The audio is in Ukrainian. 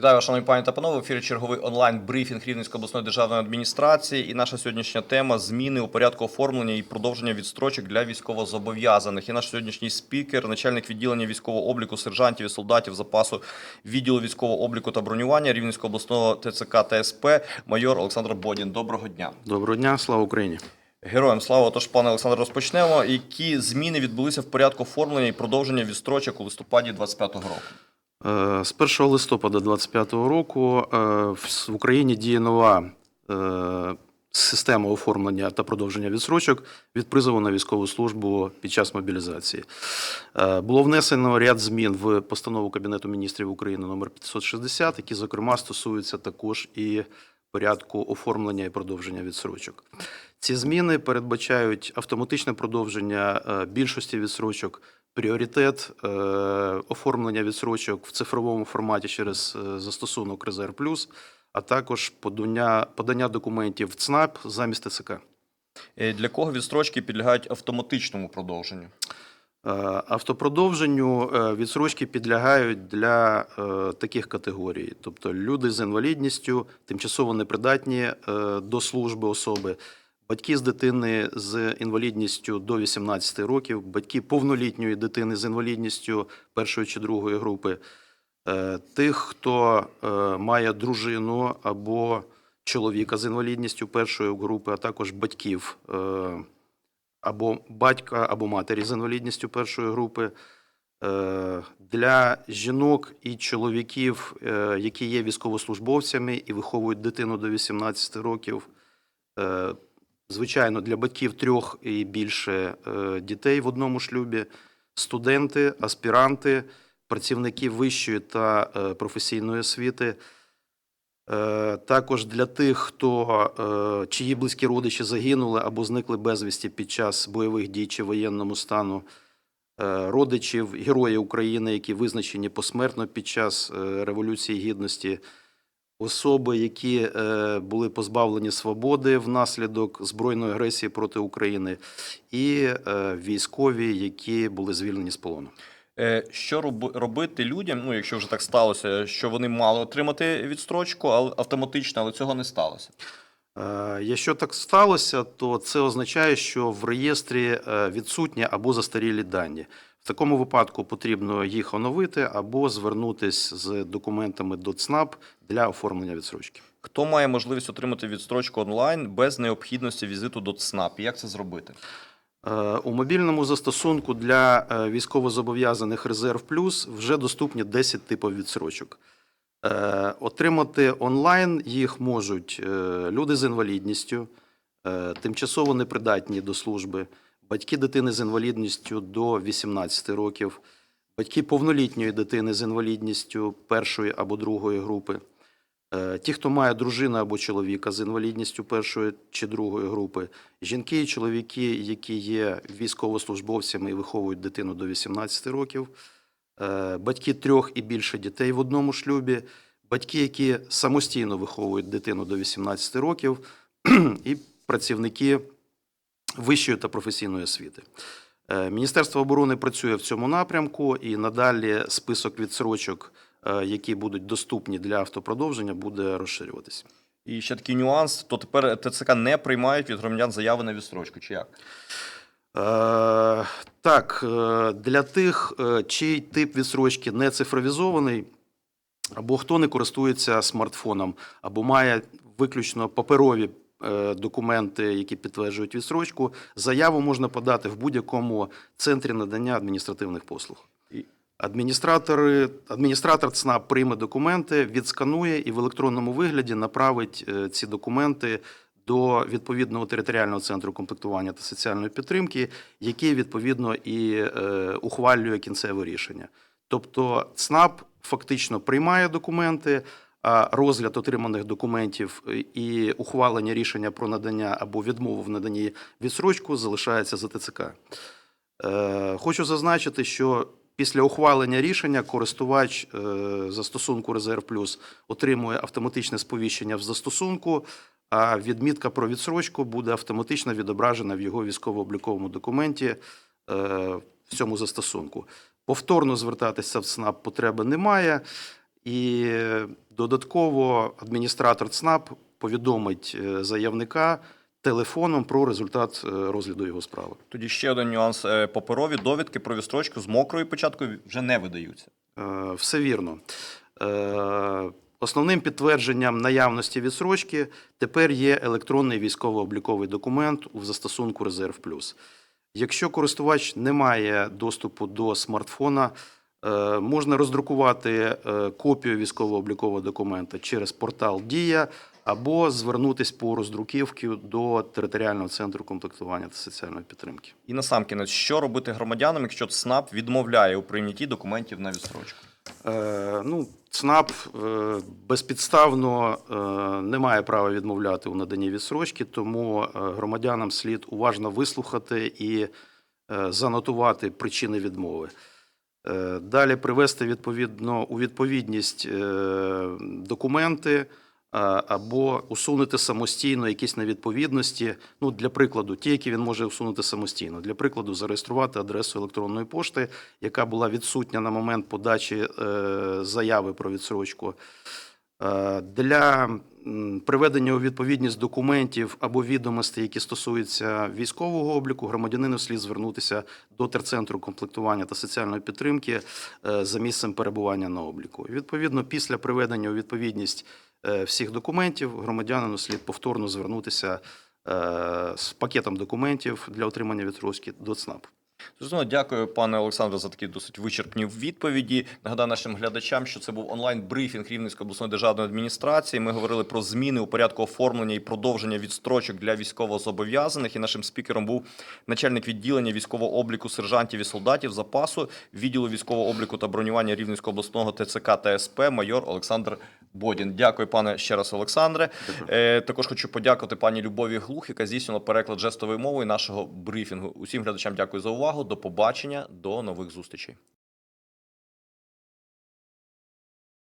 Вітаю, вас, шановні пані та панове. В ефірі черговий онлайн брифінг Рівненської обласної державної адміністрації. І наша сьогоднішня тема зміни у порядку оформлення і продовження відстрочок для військовозобов'язаних. І наш сьогоднішній спікер, начальник відділення військового обліку сержантів і солдатів запасу відділу військового обліку та бронювання Рівненського обласного ТЦК та СП, майор Олександр Бодін. Доброго дня. Доброго дня, слава Україні. Героям слава. Тож, пане Олександр, розпочнемо. Які зміни відбулися в порядку оформлення і продовження відстрочок у листопаді 25-го року? Е, З 1 листопада 2025 року е, в Україні діє нова е, система оформлення та продовження відсрочок від призову на військову службу під час мобілізації. Було внесено ряд змін в постанову Кабінету міністрів України номер 560, які, зокрема, стосуються також і порядку оформлення і продовження відсрочок. Ці зміни передбачають автоматичне продовження е, більшості відсрочок, пріоритет е, оформлення відсрочок в цифровому форматі через е, застосунок Резерв Плюс, а також подання, подання документів в ЦНАП замість ТЦК. Для кого відстрочки підлягають автоматичному продовженню? Е, Автопродовженню е, відсрочки підлягають для е, таких категорій, тобто люди з інвалідністю, тимчасово непридатні до служби особи, батьки з дитини з інвалідністю до 18 років, батьки повнолітньої дитини з інвалідністю першої чи другої групи, тих, хто має дружину або чоловіка з інвалідністю першої групи, а також батьків. Або батька, або матері з інвалідністю першої групи. Е, Для жінок і чоловіків, е, які є військовослужбовцями і виховують дитину до 18 років. Е, Звичайно, для батьків трьох і більше дітей в одному шлюбі, студенти, аспіранти, працівники вищої та професійної освіти. Е, Також для тих, хто е, чиї близькі родичі загинули або зникли безвісті під час бойових дій чи воєнному стану, е, родичів Героїв України, які визначені посмертно під час Революції Гідності, особи, які були позбавлені свободи внаслідок збройної агресії проти України, і військові, які були звільнені з полону. Е, Що роби- робити людям, ну якщо вже так сталося, що вони мали отримати відстрочку, але автоматично, але цього не сталося. Е, Якщо так сталося, то це означає, що в реєстрі е, відсутні або застарілі дані. В такому випадку потрібно їх оновити або звернутися з документами до ЦНАП для оформлення відсрочки. Хто має можливість отримати відстрочку онлайн без необхідності візиту до ЦНАП? Як це зробити? Е, У мобільному застосунку для е, військовозобов'язаних Резерв Плюс вже доступні 10 типів відсрочок. Е, Отримати онлайн їх можуть люди з інвалідністю, тимчасово непридатні до служби, батьки дитини з інвалідністю до 18 років, батьки повнолітньої дитини з інвалідністю першої або другої групи. Е, Ті, хто має дружину або чоловіка з інвалідністю першої чи другої групи, жінки і чоловіки, які є військовослужбовцями і виховують дитину до 18 років, е, батьки трьох і більше дітей в одному шлюбі, батьки, які самостійно виховують дитину до 18 років, і працівники вищої та професійної освіти. Е, Міністерство оборони працює в цьому напрямку, і надалі список відсрочок, які будуть доступні для автопродовження, буде розширюватися. І ще такий нюанс: то тепер ТЦК не приймають від громадян заяви на відстрочку. Чи як? Е, Так, е, для тих, е, чий тип відсрочки не цифровізований, або хто не користується смартфоном, або має виключно паперові е, документи, які підтверджують відсрочку, заяву можна подати в будь-якому центрі надання адміністративних послуг. Адміністратори, адміністратор ЦНАП прийме документи, відсканує і в електронному вигляді направить е, ці документи до відповідного територіального центру комплектування та соціальної підтримки, який відповідно і е, ухвалює кінцеве рішення. Тобто ЦНАП фактично приймає документи, а розгляд отриманих документів і ухвалення рішення про надання або відмову в наданні відсрочку залишається за ТЦК. Е, Хочу зазначити, що після ухвалення рішення користувач е, застосунку Резерв Плюс отримує автоматичне сповіщення в застосунку, а відмітка про відсрочку буде автоматично відображена в його військово-обліковому документі е, в цьому застосунку. Повторно звертатися в СНАП потреби немає. І додатково адміністратор ЦНАП повідомить е, заявника телефоном про результат е, розгляду його справи. Тоді ще один нюанс. Е, Паперові довідки про відстрочку з мокрою печаткою вже не видаються. Е, Все вірно. Основним підтвердженням наявності відсрочки тепер є електронний військово-обліковий документ у застосунку Резерв Плюс. Якщо користувач не має доступу до смартфона, можна роздрукувати копію військово-облікового документа через портал Дія або звернутись по роздруківки до територіального центру комплектування та соціальної підтримки. І насамкінець, що робити громадянам, якщо ЦНАП відмовляє у прийнятті документів на відстрочку? Е, ну, ЦНАП е, безпідставно е, не має права відмовляти у наданні відсрочки, тому е, громадянам слід уважно вислухати і е, занотувати причини відмови. Е, Далі привести відповідно у відповідність е, документи або усунути самостійно якісь невідповідності. Ну, для прикладу, ті, які він може усунути самостійно. Для прикладу, зареєструвати адресу електронної пошти, яка була відсутня на момент подачі е, заяви про відсрочку. Е, Для приведення у відповідність документів або відомостей, які стосуються військового обліку, громадянину слід звернутися до терцентру комплектування та соціальної підтримки е, за місцем перебування на обліку. Відповідно, після приведення у відповідність е, всіх документів громадянину слід повторно звернутися е, з пакетом документів для отримання відсрочки до ЦНАП. Зрозуміло, дякую, пане Олександре, за такі досить вичерпні відповіді. Нагадаю нашим глядачам, що це був онлайн-брифінг Рівненської обласної державної адміністрації. Ми говорили про зміни у порядку оформлення і продовження відстрочок для військовозобов'язаних. І нашим спікером був начальник відділення військового обліку сержантів і солдатів запасу відділу військового обліку та бронювання Рівненського обласного ТЦК та СП майор Олександр Бодін. Дякую, пане ще раз, Олександре. Е, також хочу подякувати пані Любові Глух, яка здійснила переклад жестовою мовою нашого брифінгу. Усім глядачам дякую за увагу. До побачення, до нових зустрічей.